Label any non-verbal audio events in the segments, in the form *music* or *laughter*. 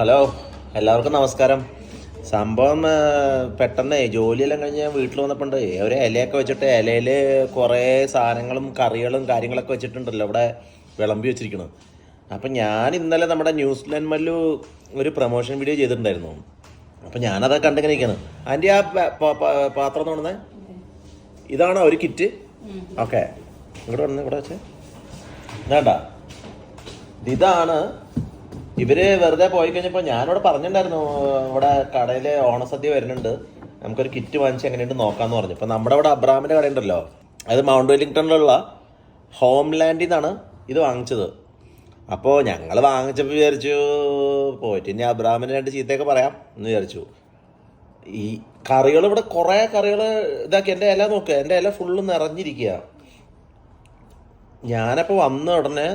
Hello എല്ലാവർക്കും നമസ്കാരം. സംഭവം പെട്ടെന്ന് ജോലിയെല്ലാം കഴിഞ്ഞ് ഞാൻ വീട്ടിൽ വന്നപ്പോണ്ട് ഒരു ഇലയൊക്കെ വെച്ചിട്ട് ഇലയിൽ കുറേ സാധനങ്ങളും കറികളും കാര്യങ്ങളൊക്കെ വെച്ചിട്ടുണ്ടല്ലോ ഇവിടെ വിളമ്പി വെച്ചിരിക്കുന്നത് അപ്പം ഞാൻ ഇന്നലെ നമ്മുടെ ന്യൂസിലാൻഡ് മല്ലു ഒരു പ്രൊമോഷൻ വീഡിയോ ചെയ്തിട്ടുണ്ടായിരുന്നു. അപ്പം ഞാനതൊക്കെ കണ്ടിങ്ങനെ ഇരിക്കുന്നത് അതിന്റെ ആ പാത്രം തോന്നുന്നത് ഇതാണോ ഒരു കിറ്റ്? ഓക്കെ. ഇവിടെ വന്ന് ഇവിടെ വെച്ച്. വേണ്ട ഇതാണ് ഇവർ വെറുതെ പോയി കഴിഞ്ഞപ്പോൾ ഞാനിവിടെ പറഞ്ഞിട്ടുണ്ടായിരുന്നു ഇവിടെ കടയിൽ ഓണസദ്യ വരുന്നുണ്ട്. നമുക്കൊരു കിറ്റ് വാങ്ങിച്ച് എങ്ങനെയുണ്ട് നോക്കാന്ന് പറഞ്ഞു. ഇപ്പം നമ്മുടെ ഇവിടെ അബ്രാമിന്റെ കടയുണ്ടല്ലോ. അത് മൗണ്ട് വെല്ലിംഗ്ടണിലുള്ള ഹോംലാൻഡിൽ നിന്നാണ് ഇത് വാങ്ങിച്ചത്. അപ്പോ ഞങ്ങൾ വാങ്ങിച്ചപ്പോൾ വിചാരിച്ചു പോയിട്ട് ഇനി അബ്രാമിന് രണ്ട് ചീത്തയൊക്കെ പറയാം എന്ന് വിചാരിച്ചു. ഈ കറികൾ ഇവിടെ കുറേ കറികൾ ഇതാക്കി. എന്റെ ഇല നോക്കുക എന്റെ ഇല ഫുള്ള് നിറഞ്ഞിരിക്കുക ഞാനപ്പോൾ വന്ന ഉടനെ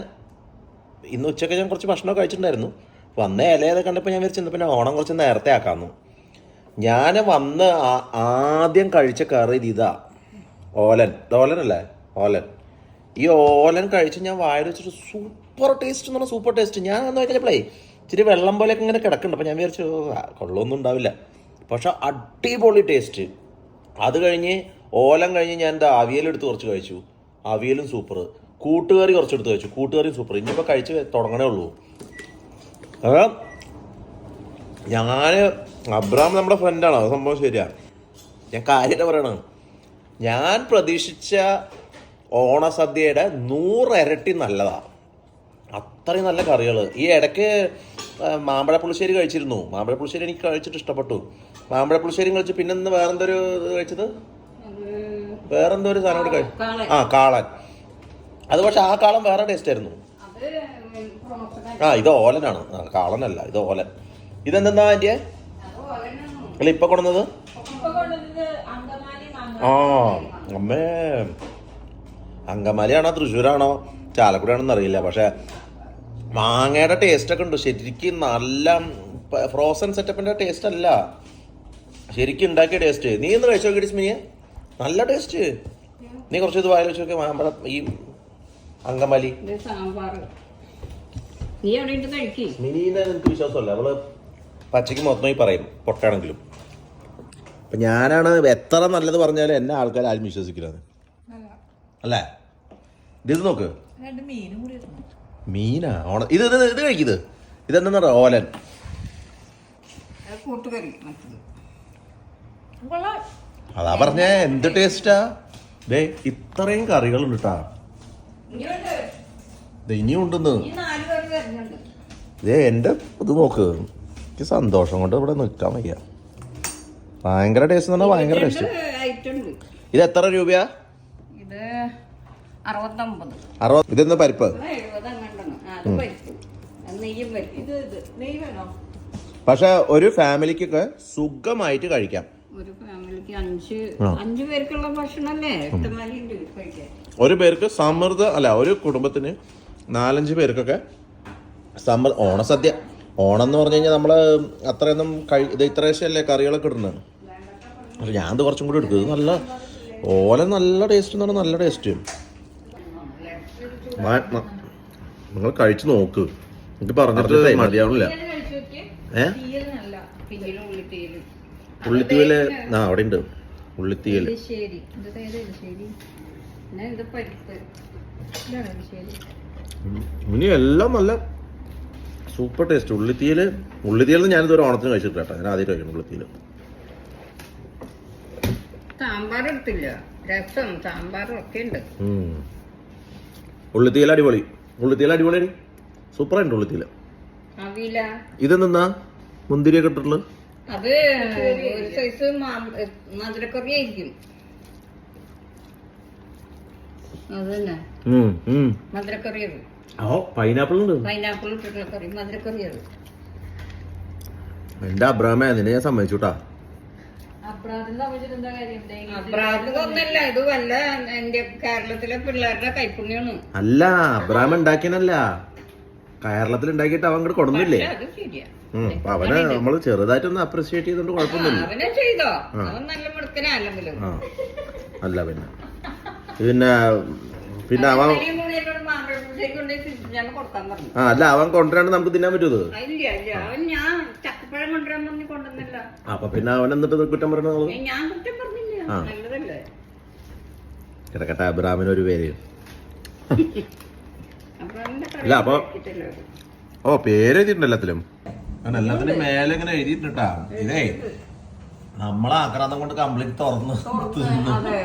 ഇന്ന് ഉച്ചയ്ക്ക് ഞാൻ കുറച്ച് ഭക്ഷണം കഴിച്ചിട്ടുണ്ടായിരുന്നു. വന്ന ഇലയൊക്കെ കണ്ടപ്പോൾ ഞാൻ വിചാരിച്ചു പിന്നെ ഓണം കുറച്ച് നേരത്തെ ആക്കാമെന്നു ഞാൻ വന്ന് ആദ്യം കഴിച്ച കറി ഇത് ഓലൻ. ഓലനല്ലേ ഓലൻ ഈ ഓലൻ കഴിച്ച് ഞാൻ വായിൽ വെച്ചിട്ട് സൂപ്പർ ടേസ്റ്റ് എന്ന് പറഞ്ഞാൽ സൂപ്പർ ടേസ്റ്റ്. ഞാൻ എന്ന് വെച്ചപ്പോഴേ ഇച്ചിരി വെള്ളം പോലെയൊക്കെ ഇങ്ങനെ കിടക്കുന്നുണ്ട്. അപ്പം ഞാൻ വിചാരിച്ചു "ഓ, കൊള്ളൊന്നും ഉണ്ടാവില്ല. പക്ഷെ അടിപൊളി ടേസ്റ്റ്. അത് കഴിഞ്ഞ് ഓലം കഴിഞ്ഞ് ഞാൻ എന്താ അവിയലെടുത്ത് കുറച്ച് കഴിച്ചു. അവിയലും സൂപ്പർ കൂട്ടുകറി കുറച്ചെടുത്ത് കഴിച്ചു. കൂട്ടുകറിയും സൂപ്പർ ഇനിയിപ്പോൾ കഴിച്ച് തുടങ്ങണേ ഉള്ളൂ. അപ്പം ഞാൻ അബ്രാം നമ്മുടെ ഫ്രണ്ടാണ് അത് സംഭവം ശരിയാ. ഞാൻ കാര്യമായിട്ട് പറയണം ഞാൻ പ്രതീക്ഷിച്ച ഓണസദ്യയുടെ നൂറിരട്ടി നല്ലതാണ് അത്രയും നല്ല കറികൾ ഈ ഇടയ്ക്ക് മാമ്പഴ പുളിശ്ശേരി കഴിച്ചിരുന്നു. മാമ്പഴ പുളിശ്ശേരി എനിക്ക് കഴിച്ചിട്ട് ഇഷ്ടപ്പെട്ടു. മാമ്പഴ പുളിശ്ശേരി കഴിച്ചു. പിന്നെ വേറെന്തൊരു കഴിച്ചത്? വേറെന്തോ ഒരു സാധനം കൂടി കഴിച്ചു. ആ കാളൻ. അത് പക്ഷെ ആ കാളം വേറെ ടേസ്റ്റ് ആയിരുന്നു. ആ ഇത് ഓലനാണ്. കാളനല്ല ഇത് ഓലൻ. ഇതെന്താ ആന്റിയെ? അല്ല ഇപ്പൊ കൊണ്ടുവന്നത്? ആ അമ്മേ. അങ്കമാലിയാണോ തൃശ്ശൂരാണോ? ചാലക്കുടിയാണെന്ന് അറിയില്ല. പക്ഷെ മാങ്ങയുടെ ടേസ്റ്റ് ഒക്കെ ഉണ്ട്. ശരിക്കും നല്ല ഫ്രോസൺ സെറ്റപ്പിന്റെ ടേസ്റ്റ് അല്ല. ശരിക്കും ഉണ്ടാക്കിയ ടേസ്റ്റ് നീ ഒന്ന് കഴിച്ചു നോക്കി സ്മിനിയെ നല്ല ടേസ്റ്റ് നീ കുറച്ച് ഇത് വായിച്ചു നോക്കി. ഈ അങ്കമാലി. ഇത് സാമ്പാറ് നീ അവിടെ ഇട്ട് കഴിക്കി. മിനിനെ എനിക്ക് വിശ്വാസമല്ല. അവൾ പച്ചയ്ക്ക് മൊത്തമായി പറയും പൊട്ടാണെങ്കിലും. അപ്പൊ ഞാനാണ് എത്ര നല്ലത് പറഞ്ഞാലും എന്നെ ആൾക്കാർ ആരും വിശ്വസിക്കുന്നത് അല്ലേ? ഇത് നോക്ക്. രണ്ട് മീനും കൂടി ഇടണം. മീനാ? ഓണ ഇത് ഇത് ഇത് കഴിക്കുന്നത് ഇതെന്താ പറയുക ഓലൻ. അത് പറഞ്ഞേ എന്ത് ടേസ്റ്റാ ദേ ഇത്രയും കറികളുണ്ട് കേട്ടാ ഇനിയും ഉണ്ടെന്ന്. ദേ എന്റെ ഇത് നോക്ക്. എനിക്ക് സന്തോഷം കൊണ്ട് ഇവിടെ നിൽക്കാൻ വയ്യ. ഭയങ്കര ടേസ്റ്റ് എന്ന് പറഞ്ഞാൽ ഭയങ്കര ടേസ്റ്റ് ഇത് എത്ര രൂപയാ? ഇത് അറുപത് ഇതെന്താ പരിപ്പ്? ഇത് ഇത്. പക്ഷെ ഒരു ഫാമിലിക്കൊക്കെ സുഖമായിട്ട് കഴിക്കാം. ഒരു ഫാമിലിക്ക് അഞ്ച്. അഞ്ചു പേർക്കുള്ള ഭക്ഷണമല്ലേ ഇഷ്ടമാതിരി ഉണ്ട് കഴിക്കാൻ. ഒരു പേർക്ക് സമൃദ്ധ അല്ല ഒരു കുടുംബത്തിന് നാലഞ്ച് പേർക്കൊക്കെ സമൃ ഓണസദ്യ ഓണം എന്ന് പറഞ്ഞു കഴിഞ്ഞാൽ നമ്മൾ അത്രയൊന്നും കഴി ഇത് ഇത്രയല്ലേ കറികളൊക്കെ ഇടുന്നത്? പക്ഷെ ഞാൻ ഇത് കുറച്ചും കൂടി എടുക്കും. ഇത് നല്ല ഓല നല്ല ടേസ്റ്റ് എന്ന് പറഞ്ഞാൽ നല്ല ടേസ്റ്റ് നിങ്ങൾ കഴിച്ചു നോക്ക്. എനിക്ക് പറഞ്ഞിട്ട് മതിയാവണില്ല. ഏ? ഉള്ളിത്തീയലും ആ അവിടെ ഉണ്ട് ഉള്ളിത്തീവൽ എലിശ്ശേരി ഇത് ഏത് എലിശ്ശേരി പിന്നെ ഇത് പരിപ്പ്. ഇതാണ് ഇനി എല്ലാം നല്ല സൂപ്പർ ടേസ്റ്റ്. ഉള്ളിത്തീയൽ ഉള്ളിത്തീയൽ ഞാനിതൊരു ഓണത്തിന് കഴിച്ചിട്ടില്ല കേട്ടോ. ഞാൻ ആദ്യം കഴിക്കണം ഉള്ളിത്തീയൽ. സാമ്പാർ എടുത്തില്ല രസം. സാമ്പാറും ഒക്കെ ഉണ്ട്. ഉള്ളിത്തീയൽ അടിപൊളി. ഉള്ളിത്തീയൽ അടിപൊളി സൂപ്പറായിട്ട് ഉള്ളിത്തീയൽ ഇത് നിന്നാ മുന്തിരിയൊക്കെ ഇട്ടിട്ടുള്ളത്? അത് ഒരു സൈസ് മധുരക്കറി ആയിരിക്കും ഓ പൈനാപ്പിൾ ഉണ്ട് പൈനാപ്പിൾ ഇട്ടിട്ടുള്ള കറി എന്റെ അബ്രാമേ അതിനെ ഞാൻ സമ്മതിച്ചുട്ടാ. ഇത് വല്ല എന്റെ കേരളത്തിലെ പിള്ളേരുടെ കൈപ്പുണ്യാണ്. അല്ല അബ്രാം ഉണ്ടാക്കിയനല്ല കേരളത്തിൽ ഉണ്ടാക്കിയിട്ട് അവൻ അങ്ങോട്ട് കൊടുന്നില്ലേ? അത് ശരിയാ. അപ്പൊ അവനെ നമ്മൾ ചെറുതായിട്ടൊന്ന് അപ്രിസിയേറ്റ് ചെയ്തോണ്ട് കുഴപ്പമൊന്നുമില്ല. അവനെ ചെയ്തോ. അവൻ നല്ല അല്ല പിന്നെ. പിന്നെ പിന്നെ അവൻ ആ അല്ല അവൻ കൊണ്ടുവരാണ്ട് നമുക്ക് തിന്നാൻ പറ്റുമത് അപ്പൊ പിന്നെ അവൻ എന്നിട്ട് കുറ്റം പറഞ്ഞു ഞാൻ കുറ്റം പറഞ്ഞില്ല. ആ. നല്ലതല്ലേ? കിടക്കട്ടെ അബ്രാമിന് ഒരു പേര്. അല്ല *laughs* അപ്പൊ- ഓ പേര് എഴുതിയിട്ടുണ്ട് എല്ലാത്തിലും. എല്ലാത്തിനും മേലെ ഇങ്ങനെ എഴുതിയിട്ടുണ്ടാ ഇതേ നമ്മളെ ആക്രാന്തം കൊണ്ട് കംപ്ലീറ്റ് തുറന്ന് തിന്നു അതെ.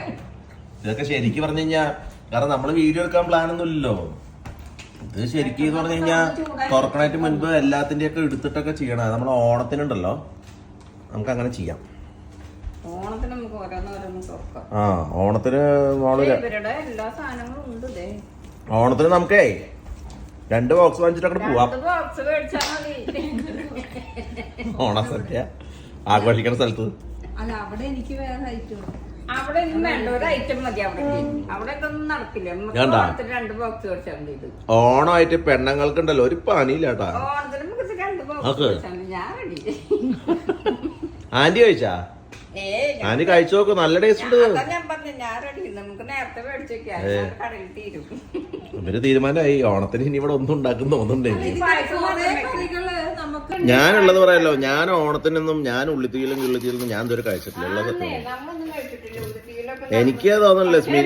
ഇതൊക്കെ ശരിക്കും പറഞ്ഞു കഴിഞ്ഞാ കാരണം നമ്മൾ വീഡിയോ എടുക്കാൻ പ്ലാൻ ഒന്നും ഇല്ലല്ലോ. ഇത് ശരിക്കും എന്ന് പറഞ്ഞു കഴിഞ്ഞാ തുറക്കണായിട്ട് മുൻപ് എല്ലാത്തിന്റെയൊക്കെ എടുത്തിട്ടൊക്കെ ചെയ്യണം. നമ്മൾ ഓണത്തിനുണ്ടല്ലോ. നമുക്ക് അങ്ങനെ ചെയ്യാം. ആ ഓണത്തിന് ഓണത്തിന് നമുക്കേ രണ്ട് ബോക്സ് വാങ്ങിച്ചിട്ട് അങ്ങോട്ട് പോവാം. മതി. ഓണസദ്യ ആഘോഷിക്കുന്ന സ്ഥലത്ത്. അല്ല അവിടെ എനിക്ക് വേറെ ഐറ്റം അവിടെ വേണ്ട ഒരു ഐറ്റം മതി അവിടെ. അവിടെ ഇതൊന്നും നടക്കില്ല. രണ്ട് ബോക്സ് മേടിച്ചാൽ ഇത്. ഓണമായിട്ട് പെണ്ണുങ്ങൾക്കുണ്ടല്ലോ ഒരു പണിയില്ല കേട്ടാ ഓണത്തിന് നമുക്ക് രണ്ട് ബോക്സ് ഞാൻ റെഡി ആന്റി കഴിച്ചാ? ഏ ആന്റി കഴിച്ചു നോക്കൂ നല്ല ടേസ്റ്റ് ഉണ്ട്. ഞാൻ പറഞ്ഞു ഞാൻ റെഡി നമുക്ക് നേരത്തെ മേടിച്ചു വെക്കാം. കടയിൽ തീരും. ഇവർ തീരുമാനമായി. ഓണത്തിന് ഇനി ഇവിടെ ഒന്നും ഉണ്ടാക്കും തോന്നുന്നുണ്ടെങ്കിൽ ഞാനുള്ളത് പറയാലോ ഞാൻ ഓണത്തിനൊന്നും ഞാൻ ഉള്ളിത്തീയിലും ഉള്ളിത്തീയിലും ഞാൻ ഇതുവരെ കഴിച്ചിട്ടില്ല. ഉള്ളത് എനിക്ക് തോന്നുന്നില്ല ലക്ഷ്മി.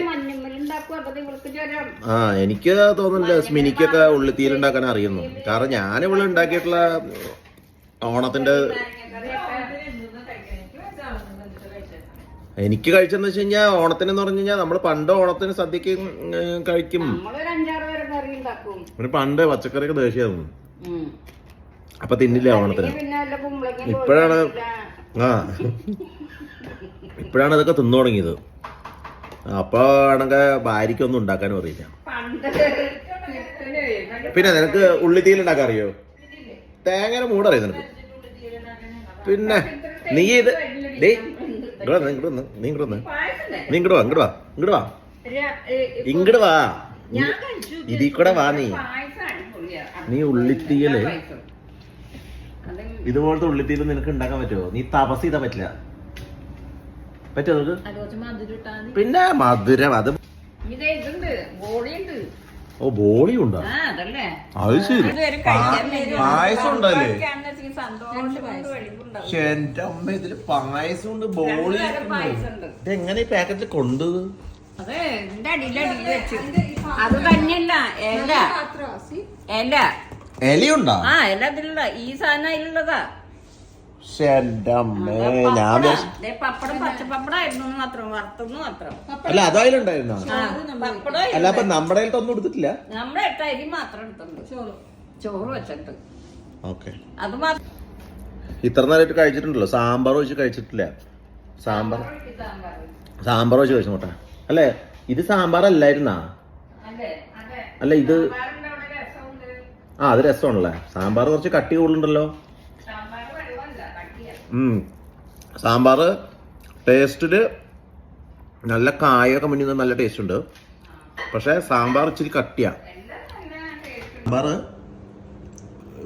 ആ എനിക്ക് തോന്നുന്നില്ല സ്മിനിക്കൊക്കെ ഉള്ളിത്തീയിലുണ്ടാക്കാൻ അറിയുന്നു. കാരണം ഞാൻ ഇവിടെ ഉണ്ടാക്കിയിട്ടുള്ള ഓണത്തിന്റെ എനിക്ക് കഴിച്ചെന്ന് വെച്ച് കഴിഞ്ഞാൽ ഓണത്തിന് എന്ന് പറഞ്ഞു കഴിഞ്ഞാൽ നമ്മൾ പണ്ട് ഓണത്തിന് സദ്യക്ക് കഴിക്കും. പിന്നെ പണ്ട് പച്ചക്കറിയൊക്കെ ദേഷ്യമായിരുന്നു ഉം. അപ്പൊ തിന്നില്ല ഓണത്തിന്. ഇപ്പോഴാണ് ആ. ഇപ്പോഴാണ് ഇതൊക്കെ തിന്നു തുടങ്ങിയത്. അപ്പൊ ആണെങ്കിൽ ഭാര്യയ്ക്കൊന്നും ഉണ്ടാക്കാനും അറിയില്ല. പിന്നെ നിനക്ക് ഉള്ളിത്തീയിൽ ഉണ്ടാക്കാൻ അറിയോ? തേങ്ങയുടെ മൂടറിയോ നിനക്ക്? പിന്നെ നീ ഇത് ഡേ ഇങ്ങോട്ട് വന്ന് ഇങ്ങോട്ട് വന്ന് നീ ഇങ്ങോട്ട് വന്ന്? നീ ഇങ്ങോട്ട് വാ ഇങ്ങോട്ട് വാ ഇങ്ങോട്ട് വാ. ഇങ്ങോട്ട് വാ. ഇതിൽ കൂടെ വാ നീ. നീ ഉള്ളിത്തീയൽ. അത് ഇതുപോലത്തെ ഉള്ളിത്തീൽ നിനക്ക് ഉണ്ടാക്കാൻ പറ്റുമോ? നീ തപസ് ചെയ്താ പറ്റില്ല. പറ്റുമോ നമുക്ക്? പിന്നെ മധുരം അത് ഓ ബോളി ഉണ്ടോ ആ അതല്ലേ? അത് ശരി. പായസം. ഉണ്ടല്ലേ. പക്ഷെ എന്റെ അമ്മ ഇതിൽ പായസം ഉണ്ട് ബോളി എങ്ങനെ ഈ പാക്കറ്റിൽ കൊണ്ടു അതെ തന്നെയല്ല ആ ഈ സാധനം അതിലുള്ളതാ. എന്റെ അമ്മേ ഞാൻ പപ്പടം. വിചാരിച്ചു- ദേ പപ്പടം പച്ചപ്പപ്പടായിരുന്നു മാത്രം വറുത്തെന്ന് മാത്രം. അല്ല അതതിലുണ്ടായിരുന്നോ ആ പപ്പടം അല്ല അപ്പൊ നമ്മുടെ ഒന്നും എടുത്തിട്ടില്ല? നമ്മുടെ എട്ട് അരി മാത്രം ചോറ്. ചോറ് വെച്ചിട്ട്. ഓക്കെ. അത് മാത്രം ഇത്ര നേരമായിട്ട് കഴിച്ചിട്ടുണ്ടല്ലോ. സാമ്പാർ വെച്ച് കഴിച്ചിട്ടില്ല. സാമ്പാർ. സാമ്പാർ വെച്ച് കഴിച്ചു നോട്ടെ അല്ലേ ഇത് സാമ്പാർ അല്ലായിരുന്നാ? അല്ലേ ഇത് ആ അത് രസമാണല്ലേ? സാമ്പാർ കുറച്ച് കട്ടി കൂടുതലുണ്ടല്ലോ. സാമ്പാർ ടേസ്റ്റിൽ നല്ല കായൊക്കെ മുന്നിൽ നിന്ന് നല്ല ടേസ്റ്റ് ഉണ്ട്. പക്ഷെ സാമ്പാർ ഇച്ചിരി കട്ടിയാ. സാമ്പാർ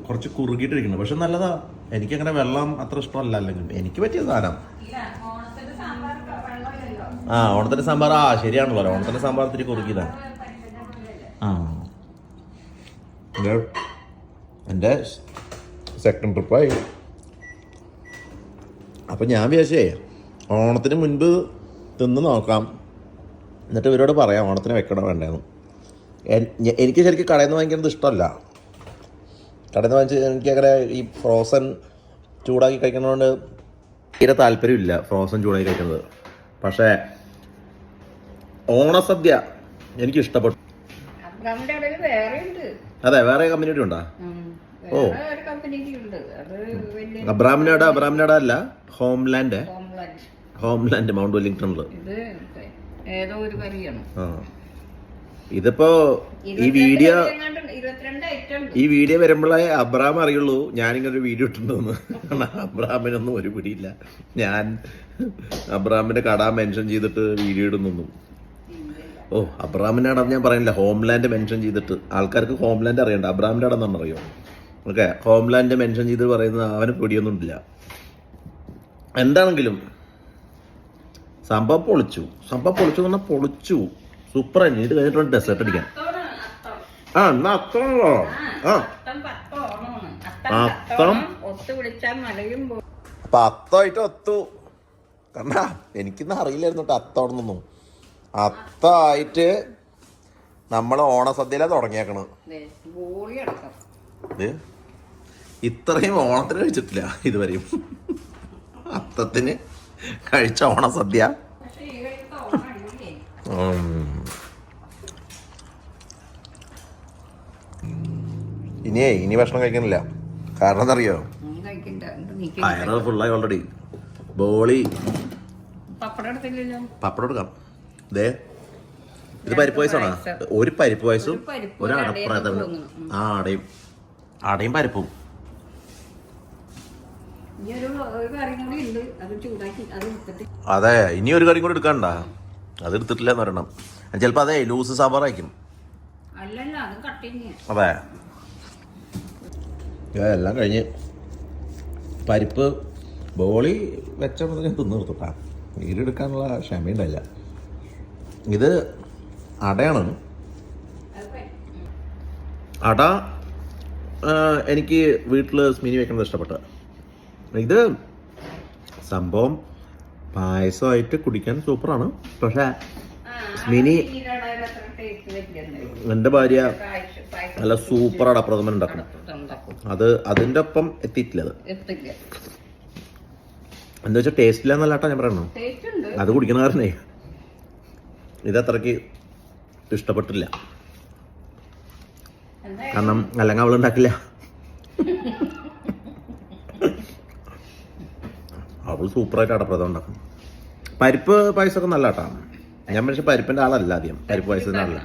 കുറച്ച് കുറുകിട്ടിരിക്കുന്നു പക്ഷെ നല്ലതാ. എനിക്ക് അങ്ങനെ വെള്ളം അത്ര ഇഷ്ടമല്ല. അല്ലെങ്കിൽ എനിക്ക് പറ്റിയ സാധനം. ആ ഓണത്തിന്റെ സാമ്പാർ. ആ ശരിയാണല്ലോ. ഓണത്തിന്റെ സാമ്പാർ ഇത്തിരി കുറുകിയതാണ് ആ. എന്റെ സെക്കൻഡ് ട്രിപ്പായി അപ്പം ഞാൻ വിചാരിച്ചേ ഓണത്തിന് മുൻപ് തിന്ന് നോക്കാം. എന്നിട്ട് ഇവരോട് പറയാം ഓണത്തിന് വെക്കണോ വേണ്ടെന്ന്. എനിക്ക് ശരിക്കും കടയിൽ നിന്ന് വാങ്ങിക്കുന്നത് ഇഷ്ടമല്ല. കടയിൽ നിന്ന് വാങ്ങിച്ച് എനിക്ക് അങ്ങനെ ഈ ഫ്രോസൺ ചൂടാക്കി കഴിക്കുന്നതുകൊണ്ട് തീരെ താല്പര്യമില്ല ഫ്രോസൺ ചൂടാക്കി കഴിക്കുന്നത് പക്ഷേ ഓണസദ്യ എനിക്ക് ഇഷ്ടപ്പെട്ടു. അതെ വേറെ കമ്പനിയുടെ ഉണ്ടോ ഓ. അബ്രാമിനാട് അബ്രാമിനാട് അല്ല ഹോംലാൻഡ്. ഹോംലാൻഡ്. മൗണ്ട് വെല്ലിംഗ്ടണിൽ ഏതോ ഒരു ഇതിപ്പോ ഈ വീഡിയോ ഈ വീഡിയോ വരുമ്പോഴേ അബ്രാം അറിയുള്ളൂ. ഞാനിങ്ങനെ ഒരു വീഡിയോ ഇട്ടിട്ടുണ്ടെന്ന്. കാരണം അബ്രാമിനൊന്നും ഒരു പിടിയില്ല. ഞാൻ അബ്രാമിന്റെ കട മെൻഷൻ ചെയ്തിട്ട് വീഡിയോ ഇടുന്നൊന്നും. ഓ അബ്രാമിനാട് ഞാൻ പറയുന്നില്ല. ഹോംലാൻഡ് മെൻഷൻ ചെയ്തിട്ട്. ആൾക്കാർക്ക് ഹോംലാൻഡ് അറിയണ്ട. അബ്രാമിനാടാന്നാണ് അറിയോ ഓക്കെ ഹോംലാൻഡ് മെൻഷൻ ചെയ്ത് പറയുന്നത് അവന് പിടിയൊന്നും ഇല്ല എന്താണെങ്കിലും സംഭവം പൊളിച്ചു. സംഭവം പൊളിച്ചു എന്ന് പറഞ്ഞാൽ പൊളിച്ചു. സൂപ്പർ ആയിരുന്നു ഇത് കഴിഞ്ഞിട്ടുണ്ട് ഡെസേർട്ട് അടിക്കാൻ. ആ എന്നാ അത്രയുള്ളോ ആ. അത്തം. അപ്പൊ അത്തമായിട്ട് ഒത്തു. കാരണം എനിക്കിന്ന് അറിയില്ലായിരുന്നു കേട്ടോ അത്തോടൊന്നും അത്തായിട്ട് നമ്മൾ ഓണസദ്യയിലാ തുടങ്ങിയേക്കണത്. ഇത് ഇത്രയും ഓണത്തിന് കഴിച്ചിട്ടില്ല ഇതുവരെയും. അത്തത്തിന് കഴിച്ച ഓണസദ്യ ഇനിയേ ഇനി ഭക്ഷണം കഴിക്കണില്ല. കാരണം എന്നറിയോ നീ വയറ് ഫുള്ളായി ഓൾറെഡി ബോളി. പപ്പടം എടുക്കാം. ദേ ഇത് പരിപ്പ് പായസമാണോ? ഒരു പരിപ്പ് വയസ്സും ഒരു തോന്നുന്നു. ആ അടയും. അടയും പരിപ്പും ഇനി ഒരു ഒരു കറി കൂടി ഉണ്ട് അത് ഇനി ഒരു കറിയും കൂടി എടുക്കണ്ട. അത് എടുത്തിട്ടില്ല എന്ന് പറയണം. ചിലപ്പോൾ അതെ ലൂസ് അല്ലല്ല അത് എല്ലാം കഴിഞ്ഞ് പരിപ്പ് ബോളി വെച്ച മുതൽ ഞാൻ തിന്നു നിർത്തുട്ടാ നീരെടുക്കാനുള്ള ക്ഷമയുണ്ടായില്ല ഇത് അടയാണ്. അട എനിക്ക് വീട്ടിൽ സ്മിനി വെക്കുന്നത് ഇഷ്ടപ്പെട്ട. ഇത് സംഭവം പായസമായിട്ട് കുടിക്കാൻ സൂപ്പറാണ്. പക്ഷേ മിനി എന്റെ ഭാര്യ നല്ല സൂപ്പറാണ് അപ്രഥമൻ ഉണ്ടാക്കണം അത് അതിന്റെ ഒപ്പം എത്തിയിട്ടില്ല അത് എന്താ വെച്ചാൽ ടേസ്റ്റ് ഇല്ല എന്നല്ലാട്ടാ ഞാൻ പറയണോ അത് കുടിക്കണ കാരണേ ഇത് അത്രയ്ക്ക് ഇഷ്ടപ്പെട്ടില്ല. കാരണം അല്ലെങ്കിൽ അവൾ ഉണ്ടാക്കില്ല. *laughs* അവൾ സൂപ്പറായിട്ട് അടപ്രഥം ഉണ്ടാക്കും. പരിപ്പ് പായസമൊക്കെ നല്ല കേട്ടാ ഞാൻ പക്ഷെ പരിപ്പിന്റെ ആളല്ല ആദ്യം. പരിപ്പ് പായസത്തിന്റെ ആളല്ല.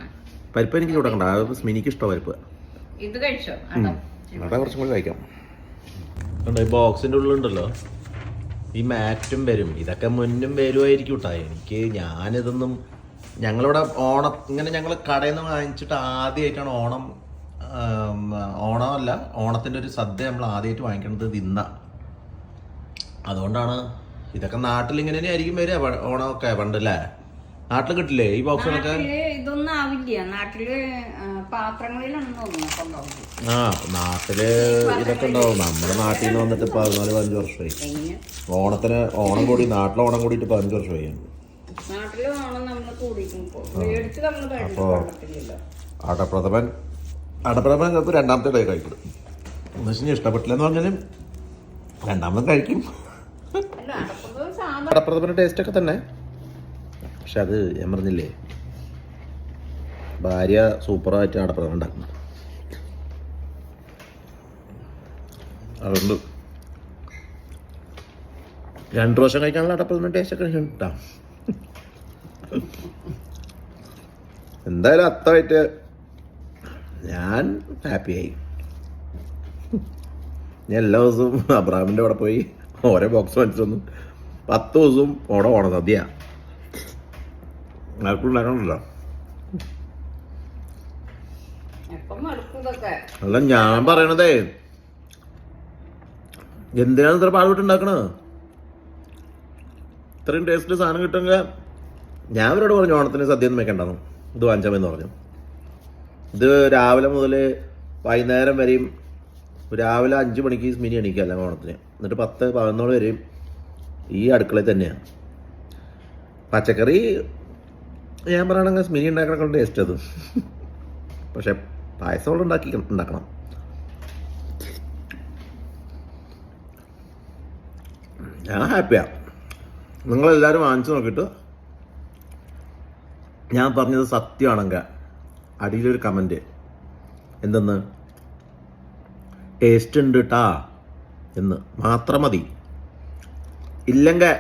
പരിപ്പ് എനിക്ക് കൊടുക്കണ്ട അത് സ്മിനിക്ക് ഇഷ്ടം പരിപ്പ്. ഇത് കഴിച്ചോ? അവിടെ കുറച്ചും കൂടി കഴിക്കാം. ഈ ബോക്സിന്റെ ഉള്ളിലുണ്ടല്ലോ? ഈ മാറ്റും വരും. ഇതൊക്കെ മുന്നും വരുമായിരിക്കും കേട്ടോ എനിക്ക് ഞാനിതൊന്നും ഞങ്ങളിവിടെ ഓണം ഇങ്ങനെ ഞങ്ങൾ കടയിൽ നിന്ന് വാങ്ങിച്ചിട്ട് ആദ്യമായിട്ടാണ് ഓണം ഓണമല്ല ഓണത്തിന്റെ ഒരു സദ്യ നമ്മൾ ആദ്യമായിട്ട് വാങ്ങിക്കുന്നത് ഇത് ഇന്ന അതുകൊണ്ടാണ് ഇതൊക്കെ നാട്ടിൽ ഇങ്ങനെ തന്നെ ആയിരിക്കും വരിക ഓണമൊക്കെ പണ്ടല്ലേ? നാട്ടിൽ കിട്ടില്ലേ ഈ ബോക്സുകളൊക്കെ? ഇതൊന്നും ആവില്ല. നാട്ടിൽ ആ, പാത്രങ്ങളിലാണ് ആ നാട്ടിൽ ഇതൊക്കെ ഉണ്ടാവും. നമ്മുടെ നാട്ടിൽ നിന്ന് വന്നിട്ട് പതിനാല് പതിനഞ്ച് വർഷമായി. ഓണത്തിന് ഓണം കൂടി നാട്ടിലെ ഓണം കൂടിയിട്ട് പതിനഞ്ച് വർഷമായി. അപ്പോ- അടപ്രഥമൻ അടപ്രഥമൻ ചിലപ്പോൾ രണ്ടാമത്തെ ഡേ കഴിക്കും. എന്ന് വെച്ചാൽ ഇഷ്ടപ്പെട്ടില്ലെന്ന് പറഞ്ഞാലും രണ്ടാമതും കഴിക്കും. സാധാ ടേസ്റ്റ് ഒക്കെ തന്നെ. പക്ഷെ അത് ഞാൻ പറഞ്ഞില്ലേ ഭാര്യ സൂപ്പറായിട്ട് അടപ്രഥമൻ ഉണ്ടാക്കും അതുകൊണ്ട് രണ്ടു വർഷം കഴിക്കാനുള്ള അടപ്രഥമൻ ടേസ്റ്റ് ഒക്കെ കിട്ടാം എന്തായാലും അത്തമായിട്ട് ഞാൻ ഹാപ്പിയായി ഞാൻ എല്ലാ ദിവസവും അബ്രാമിന്റെ അവിടെ പോയി ഓരോ ബോക്സ് വലിച്ചൊന്നും. പത്ത് ദിവസവും ഓണം ഓണ സദ്യ. ആർക്കും ഉണ്ടാക്കണമല്ലോ. അല്ല ഞാൻ പറയണതേ എന്തിനാണ് ഇത്ര പാടുപെട്ടുണ്ടാക്കണത് ഇത്രയും ടേസ്റ്റ് സാധനം കിട്ടുമെങ്കിൽ ഞാൻ അവരോട് പറഞ്ഞു ഓണത്തിന് സദ്യ ഒന്നും വെക്കണ്ടെന്നു. ഇത് വാങ്ങിച്ചാമെന്ന് പറഞ്ഞു. ഇത് രാവിലെ മുതൽ വൈകുന്നേരം വരെയും രാവിലെ അഞ്ച് മണിക്ക് മിനി എണീക്കല്ല ഓണത്തിന്. എന്നിട്ട് പത്ത് പതിനൊന്നോളം വരെയും ഈ അടുക്കളയിൽ തന്നെയാണ് പച്ചക്കറി ഞാൻ പറയണെങ്കിൽ മിനി ഉണ്ടാക്കണ ടേസ്റ്റ് അത്. പക്ഷെ പായസം ഉണ്ടാക്കി ഉണ്ടാക്കണം. ഞാൻ ഹാപ്പിയാണ് നിങ്ങളെല്ലാവരും വാങ്ങിച്ചു നോക്കിയിട്ട് ഞാൻ പറഞ്ഞത് സത്യമാണെങ്കിൽ അടിയിലൊരു കമന്റ് എന്തെന്ന്? ടേസ്റ്റ് ഉണ്ട് ട്ടാ. എന്ന് മാത്രം മതി. ഇല്ലെങ്കിൽ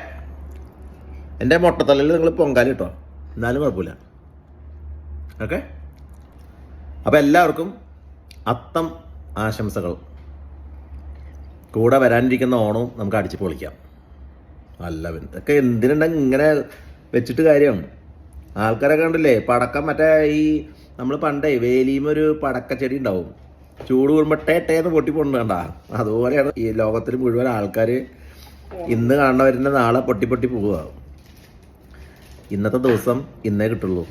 എന്റെ മുട്ടത്തലയിൽ നിങ്ങൾ പൊങ്കാലിട്ടോ എന്നാലും കുഴപ്പമില്ല. ഓക്കെ? അപ്പോൾ എല്ലാവർക്കും അത്തം ആശംസകൾ. കൂടെ വരാനിരിക്കുന്ന ഓണവും നമുക്ക് അടിച്ച് പൊളിക്കാം. അല്ല ഇതൊക്കെ എന്തിനുണ്ടെങ്കിൽ ഇങ്ങനെ വെച്ചിട്ട് കാര്യമാണ് ആൾക്കാരൊക്കെ ഉണ്ടല്ലേ പടക്കം മറ്റേ ഈ നമ്മൾ പണ്ടേ വേലിയും ഒരു പടക്കച്ചെടി ഉണ്ടാവും. ചൂട് കൂടുമ്പോൾ ടേ ടേന്ന് പൊട്ടി പോകണ്ട കണ്ട? അതുപോലെയാണ് ഈ ലോകത്തിൽ മുഴുവൻ ആൾക്കാർ ഇന്ന് കാണുന്നവരുടെ നാളെ പൊട്ടി പൊട്ടി പോവുക. ഇന്നത്തെ ദിവസം ഇന്നേ കിട്ടുള്ളൂ.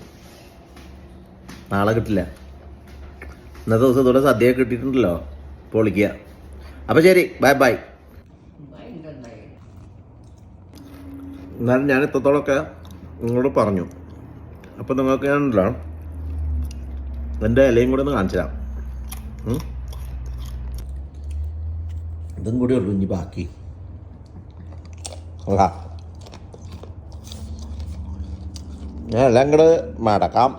നാളെ കിട്ടില്ല. ഇന്നത്തെ ദിവസം ഇതോടെ സദ്യ കിട്ടിയിട്ടുണ്ടല്ലോ പൊളിക്കുക. അപ്പോൾ ശരി ബൈ ബൈ എന്നാലും ഞാൻ ഇത്രത്തോളമൊക്കെ നിങ്ങളോട് പറഞ്ഞു. അപ്പോൾ നിങ്ങൾക്ക് ഞാനുണ്ടല്ലോ എന്റെ ഇലയും കൂടെ ഒന്ന് കാണിച്ചു തരാം? ഇതും കൂടി ഉള്ളൂ ഇനി ബാക്കി. ഞാൻ എല്ലാം കൂടെ മടക്കാം.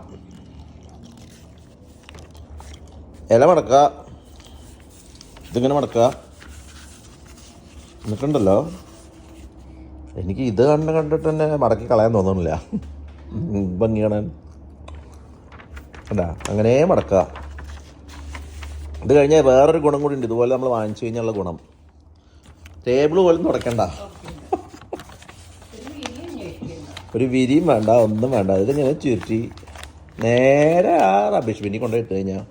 ഇല മടക്കുക. ഇതിങ്ങനെ മടക്കുക. എന്നിട്ടുണ്ടല്ലോ. എനിക്ക് ഇത് കണ്ട് കണ്ടിട്ട് തന്നെ മടക്കി കളയാൻ തോന്നുന്നില്ല. ഭംഗി കാണാൻ കണ്ടാ അങ്ങനെ മടക്കുക. ഇത് കഴിഞ്ഞാൽ വേറൊരു ഗുണം കൂടി ഉണ്ട്. ഇതുപോലെ നമ്മൾ വാങ്ങിച്ചു കഴിഞ്ഞുള്ള ഗുണം. ടേബിൾ പോലും തുടക്കണ്ട. ഒരു വിരിയും വേണ്ട ഒന്നും വേണ്ട. ഇതിങ്ങനെ ചുരുട്ടി നേരെ ആ റബിഷ് ബിന്നി കൊണ്ടുപോയി ഇട്ട് കഴിഞ്ഞാൽ